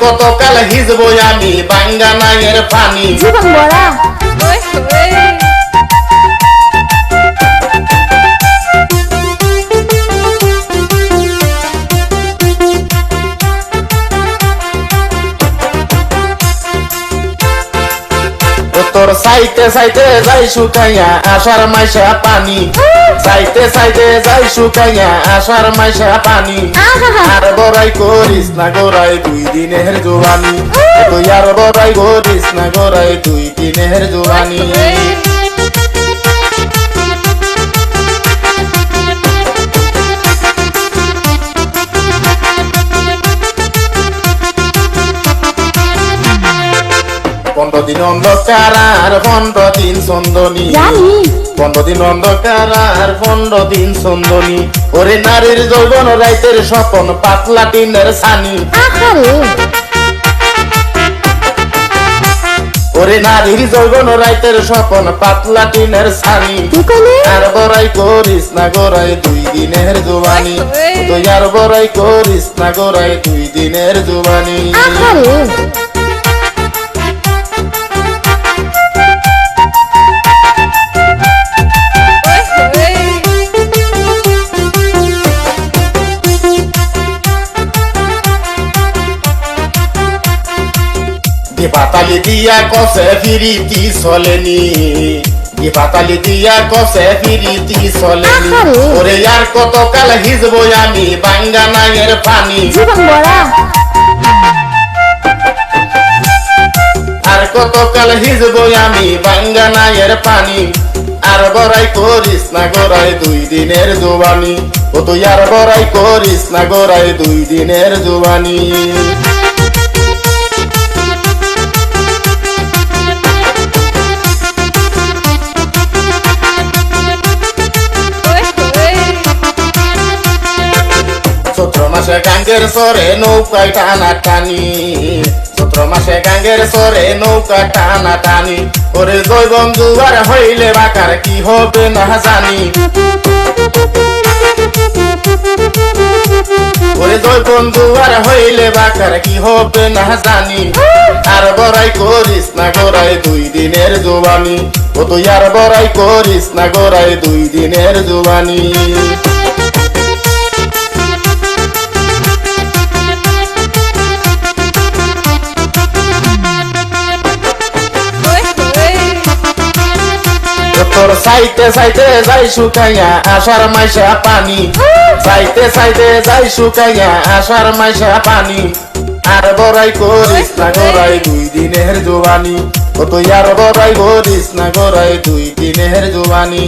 কত কাল হিজবো আমি বাঙ্গা নাইয়ের পানি জীবন বড়া তোর সাইতে সাইতে যাই শুকাইয়া আষাঢ় মাইশা পানি। সাইতে সাইতে যাই শুকাইয়া আসার মাইশা পানি। আর বড়াই করিস না গোড়াই দুই দিনের জোয়ানি। তুই আর বড়াই করিস না গোড়াই দুই দিনের জোয়ানি। পনেরো দিন অন্ধকার আর পনেরো দিন সন্দনী পনেরো দিন অন্ধকার আর পনেরো দিন সন্দনী ওরে নারীর যৌবন রাইতের স্বপন পাতলা টিনের সানি ওরে নারীর যৌবন রাইতের স্বপন পাতলা টিনের সানি আর বড়াই করিস না গোড়াই দুই দিনের জোবানি। তুই আর বড়াই করিস না গোড়াই দুই দিনের জোবানি। পাতালি দিয়া কসে ফিরিতি চলেনি। পাতালি দিয়া কসে ফিরিতি চলেনি। ওরে আর কত কাল হিজবো আমি বাঙ্গা নাইয়ের পানি। আর কত কাল হিজবো আমি বাঙ্গা নাইয়ের পানি। আর বড়াই করিস না গোড়াই দুই দিনের জোবানি। ও তুই আর বড়াই করিস না গোড়াই দুই দিনের জোবানি। মাসে গাঙ্গের সরে নৌকায় টানা টানি চৈত্র মাসে গাঙ্গের সরে নৌকা টানা টানি ওরে জৈবন জুয়ার হইলে বাকার কি হবে না জানি। ওরে জৈবন জুয়ার হইলে বাকার কি হবে না জানি। আর বড়াই করিস না গোড়াই দুই দিনের জোবানি। ও তুই আর বড়াই করিস না গোড়াই দুই দিনের জোবানি। সাইতে সাইতে যাই শুকাইয়া আষাঢ় মাইশা পানি। সাইতে সাইতে যাই শুকাইয়া আষাঢ় মাইশা পানি। আর বড়াই করিস না গোড়াই দুই দিনের জোয়ানি। তুই আর বড়াই করিস না গোড়াই দুই দিনের জোয়ানি।